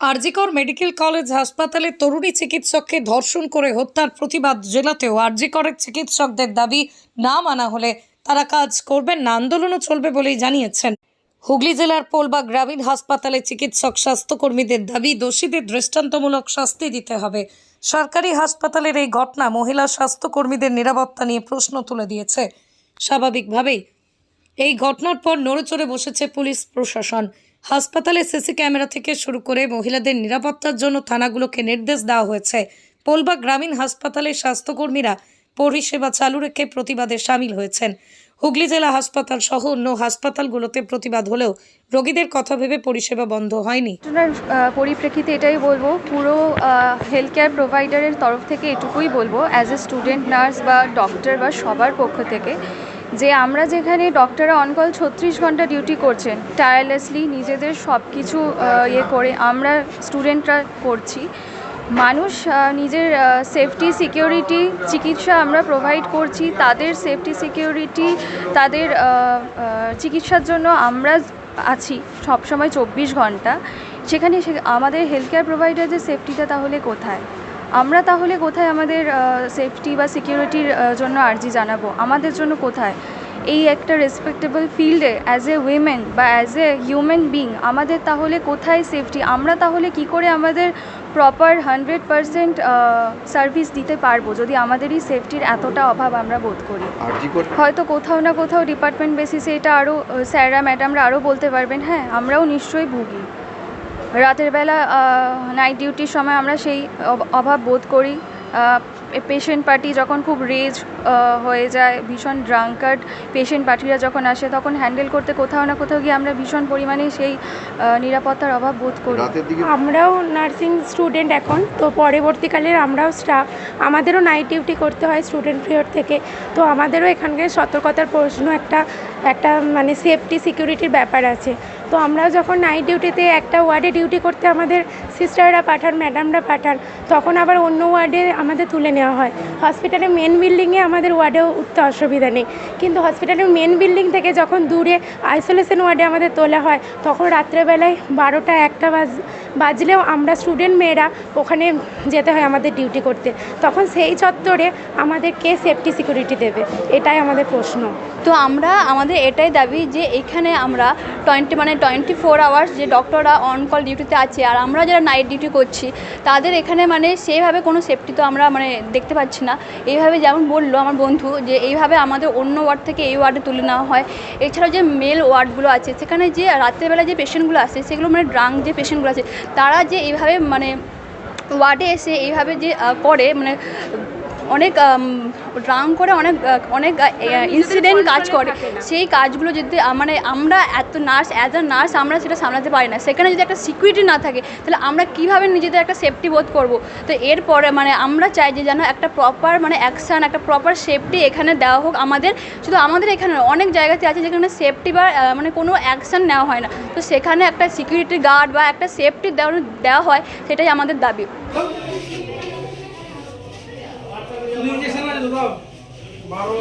RG Kar medical college হাসপাতালে তরুণী চিকিৎসককে ধর্ষণ করে হত্যার প্রতিবাদ জেলাতেও আরজিকরের চিকিৎসকদের দাবি না মানা হলে তারা কাজ করবেন না, আন্দোলনও চলবে বলেই জানিয়েছেন। হুগলি জেলার পোলবা গ্রামীণ হাসপাতালে চিকিৎসক স্বাস্থ্যকর্মীদের দাবি, দোষীদের দৃষ্টান্তমূলক শাস্তি দিতে হবে। সরকারি হাসপাতালের এই ঘটনা মহিলা স্বাস্থ্যকর্মীদের নিরাপত্তা নিয়ে প্রশ্ন তুলে দিয়েছে। স্বাভাবিকভাবেই এই ঘটনার পর নড়েচড়ে বসেছে পুলিশ প্রশাসন। হাসপাতালে সিসি ক্যামেরা থেকে শুরু করে মহিলাদের নিরাপত্তার জন্য থানাগুলোকে নির্দেশ দেওয়া হয়েছে। পোলবা গ্রামীণ হাসপাতালের স্বাস্থ্যকর্মীরা পরিষেবা চালু রেখে প্রতিবাদে সামিল হয়েছেন। হুগলি জেলা হাসপাতাল সহ অন্য হাসপাতালগুলোতে প্রতিবাদ হলেও রোগীদের কথা ভেবে পরিষেবা বন্ধ হয়নি। ঘটনার পরিপ্রেক্ষিতে এটাই বলব, পুরো হেলথ কেয়ার প্রোভাইডারের তরফ থেকে এটুকুই বলব অ্যাজ এ স্টুডেন্ট নার্স বা ডক্টর বা সবার পক্ষ থেকে যে আমরা যেখানে ডক্টররা অনকল ছত্রিশ ঘণ্টা ডিউটি করছেন টায়ারলেসলি নিজেদের সব কিছু ইয়ে করে আমরা স্টুডেন্টরা করছি। মানুষ নিজের সেফটি সিকিউরিটি চিকিৎসা আমরা প্রোভাইড করছি। তাদের সেফটি সিকিউরিটি তাদের চিকিৎসার জন্য আমরা আছি সবসময় চব্বিশ ঘণ্টা। সেখানে আমাদের হেলথ কেয়ার প্রোভাইডারদের সেফটিটা তাহলে কোথায়? আমরা তাহলে কোথায় আমাদের সেফটি বা সিকিউরিটির জন্য আর্জি জানাব? আমাদের জন্য কোথায়? এই একটা রেসপেক্টেবল ফিল্ডে অ্যাজ এ উইমেন বা অ্যাজ এ হিউম্যান বিং আমাদের তাহলে কোথায় সেফটি আমরা তাহলে কি করে আমাদের প্রপার হান্ড্রেড পারসেন্ট সার্ভিস দিতে পারব যদি আমাদেরই সেফটির এতটা অভাব আমরা বোধ করি? হয়তো কোথাও না কোথাও ডিপার্টমেন্ট বেসিসে এটা আরও স্যাররা ম্যাডামরা আরও বলতে পারবেন হ্যাঁ আমরাও নিশ্চয়ই ভুগি। রাতের বেলা নাইট ডিউটির সময় আমরা সেই অভ- অভাব বোধ করি। পেশেন্ট পার্টি যখন খুব রেজ হয়ে যায় ভীষণ ড্রাঙ্কার্ড পেশেন্ট পার্টিরা যখন আসে তখন হ্যান্ডেল করতে কোথাও না কোথাও গিয়ে আমরা ভীষণ পরিমাণে সেই নিরাপত্তার অভাব বোধ করি। আমরাও নার্সিং স্টুডেন্ট এখন তো পরবর্তীকালে আমরাও স্টাফ আমাদেরও নাইট ডিউটি করতে হয় স্টুডেন্ট পিরিয়ড থেকে। তো আমাদেরও এখানকার সতর্কতার প্রশ্ন একটা একটা মানে সেফটি সিকিউরিটির ব্যাপার আছে। তো আমরাও যখন নাইট ডিউটিতে একটা ওয়ার্ডে ডিউটি করতে আমাদের সিস্টাররা পাঠান ম্যাডামরা পাঠান, তখন আবার অন্য ওয়ার্ডে আমাদের তুলে নেওয়া হয়। হসপিটালের মেন বিল্ডিংয়ে আমাদের ওয়ার্ডেও উঠতে অসুবিধা নেই। কিন্তু হসপিটালের মেন বিল্ডিং থেকে যখন দূরে আইসোলেশন ওয়ার্ডে আমাদের তোলা হয়, তখন রাত্রেবেলায় বারোটা, একটা বাজ বাজলেও আমরা স্টুডেন্ট মেয়েরা ওখানে যেতে হয় আমাদের ডিউটি করতে। তখন সেই চত্বরে আমাদের কে সেফটি সিকিউরিটি দেবে। এটাই আমাদের প্রশ্ন। তো আমরা, আমাদের এটাই দাবি যে এখানে আমরা টোয়েন্টি মানে টোয়েন্টি ফোর আওয়ার্স যে ডক্টররা অন কল ডিউটিতে আছে, আর আমরা যারা নাইট ডিউটি করছি, তাদের এখানে মানে সেইভাবে কোনো সেফটি তো আমরা মানে দেখতে পাচ্ছি না। এইভাবে যেমন বলল আমার বন্ধু যে এইভাবে আমাদের অন্য ওয়ার্ড থেকে এই ওয়ার্ডে তুলে নেওয়া হয়। এছাড়াও যে মেল ওয়ার্ডগুলো আছে, সেখানে যে রাত্রেবেলা যে পেশেন্টগুলো আসে, সেগুলো মানে ড্রাং যে পেশেন্টগুলো আছে তারা যে এইভাবে মানে ওয়ার্ডে এসে এইভাবে যে করে মানে অনেক ড্রাং করে অনেক অনেক ইনসিডেন্ট কাজ করে। সেই কাজগুলো যদি মানে আমরা এত নার্স অ্যাজ আ নার্স আমরা সেটা সামলাতে পারি না। সেখানে যদি একটা সিকিউরিটি না থাকে তাহলে আমরা কীভাবে নিজেদের একটা সেফটি বোধ করব? তো এরপরে মানে আমরা চাই যে যেন একটা প্রপার মানে অ্যাকশান একটা প্রপার সেফটি এখানে দেওয়া হোক আমাদের। শুধু আমাদের এখানে অনেক জায়গাতে আছে যেখানে সেফটি বা মানে কোনো অ্যাকশান নেওয়া হয় না। তো সেখানে একটা সিকিউরিটি গার্ড বা একটা সেফটি দেওয়া দেওয়া হয় সেটাই আমাদের দাবি। ইঞ্জেকশন আছে তো বারো